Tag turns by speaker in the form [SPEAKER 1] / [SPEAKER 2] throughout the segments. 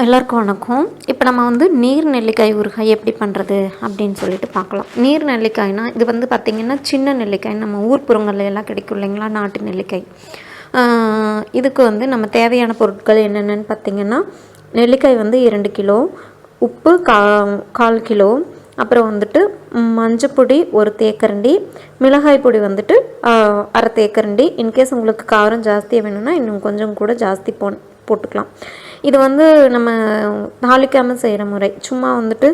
[SPEAKER 1] எல்லாருக்கும் வணக்கம். இப்போ நம்ம வந்து நீர் நெல்லிக்காய் ஊறுகாய் எப்படி பண்ணுறது அப்படின்னு சொல்லிட்டு பார்க்கலாம். நீர் நெல்லிக்காய்னா இது வந்து பார்த்திங்கன்னா சின்ன நெல்லிக்காய். நம்ம ஊர்ப்புறங்கள்ல எல்லாம் கிடைக்கும் இல்லைங்களா நாட்டு நெல்லிக்காய். இதுக்கு வந்து நம்ம தேவையான பொருட்கள் என்னென்னு பார்த்திங்கன்னா நெல்லிக்காய் வந்து இரண்டு கிலோ உப்பு கா கால் கிலோ அப்புறம் வந்துட்டு மஞ்சப்பொடி ஒரு தேக்கரண்டி மிளகாய் பொடி வந்துட்டு அரை தேக்கரண்டி. இன்கேஸ் உங்களுக்கு காரம் ஜாஸ்தியாக வேணும்னா இன்னும் கொஞ்சம் கூட ஜாஸ்தி போன் போட்டுக்கலாம். இது வந்து நம்ம தாளிக்காமல் செய்கிற முறை. சும்மா வந்துட்டு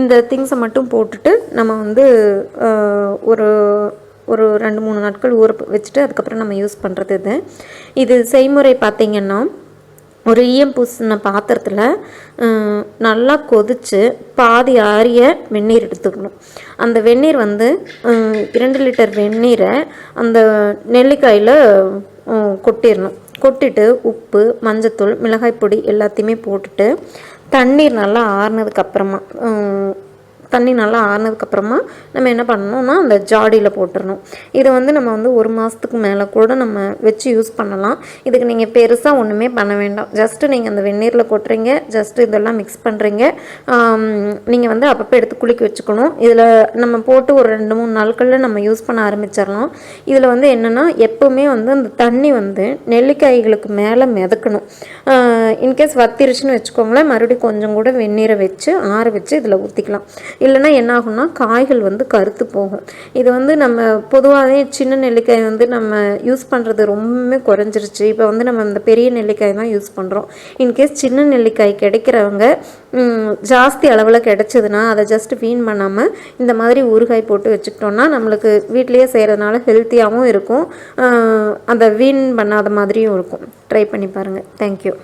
[SPEAKER 1] இந்த திங்ஸை மட்டும் போட்டுட்டு நம்ம வந்து ஒரு ஒரு ரெண்டு மூணு நாட்கள் ஊற வச்சுட்டு அதுக்கப்புறம் நம்ம யூஸ் பண்ணுறது இது. இது செய்முறை பார்த்திங்கன்னா ஒரு ஈயம் பூசின பாத்திரத்தில் நல்லா கொதித்து பாதி ஆரிய வெந்நீர் எடுத்துக்கணும். அந்த வெந்நீர் வந்து இரண்டு லிட்டர் வெந்நீரை அந்த நெல்லிக்காயில் கொட்டிடணும் கொட்டிட்டு உப்பு மஞ்சத்தூள் மிளகாய் பொடி எல்லாத்தையுமே போட்டுட்டு தண்ணீர் நல்லா ஆறுனதுக்கப்புறமா தண்ணி நல்லா ஆறுனதுக்கப்புறமா நம்ம என்ன பண்ணணும்னா அந்த ஜாடியில் போட்டுடணும் இதை வந்து நம்ம வந்து ஒரு மாதத்துக்கு மேலே கூட நம்ம வச்சு யூஸ் பண்ணலாம். இதுக்கு நீங்கள் பெருசாக ஒன்றுமே பண்ண வேண்டாம். ஜஸ்ட்டு நீங்கள் அந்த வெந்நீரில் கொட்டுறீங்க. ஜஸ்ட்டு இதெல்லாம் மிக்ஸ் பண்ணுறீங்க நீங்கள் வந்து அப்பப்போ எடுத்து குளிக்க வச்சுக்கணும். இதில் நம்ம போட்டு ஒரு ரெண்டு மூணு நாட்களில் நம்ம யூஸ் பண்ண ஆரம்பிச்சிடலாம். இதில் வந்து என்னென்னா எப்போவுமே வந்து அந்த தண்ணி வந்து நெல்லிக்காய்களுக்கு மேலே மிதக்கணும். இன்கேஸ் வத்திருச்சுன்னு வச்சுக்கோங்களேன் மறுபடியும் கொஞ்சம் கூட வெந்நீரை வச்சு ஆற வச்சு இதில் ஊற்றிக்கலாம் இல்லைன்னா என்ன ஆகும்னா காய்கள் வந்து கருத்து போகும். இது வந்து நம்ம பொதுவாகவே சின்ன நெல்லிக்காய் வந்து நம்ம யூஸ் பண்ணுறது ரொம்பவுமே குறைஞ்சிருச்சு. இப்போ வந்து நம்ம இந்த பெரிய நெல்லிக்காய் தான் யூஸ் பண்ணுறோம் இன்கேஸ் சின்ன நெல்லிக்காய் கிடைக்கிறவங்க ஜாஸ்தி அளவில் கிடைச்சதுன்னா அதை ஜஸ்ட் வீண் பண்ணாமல் இந்த மாதிரி ஊறுகாய் போட்டு வச்சுக்கிட்டோம்னா நம்மளுக்கு வீட்டிலேயே செய்கிறதுனால ஹெல்த்தியாகவும் இருக்கும். அந்த வீண் பண்ணாத மாதிரியும் இருக்கும். ட்ரை பண்ணி பாருங்கள் தேங்க்யூ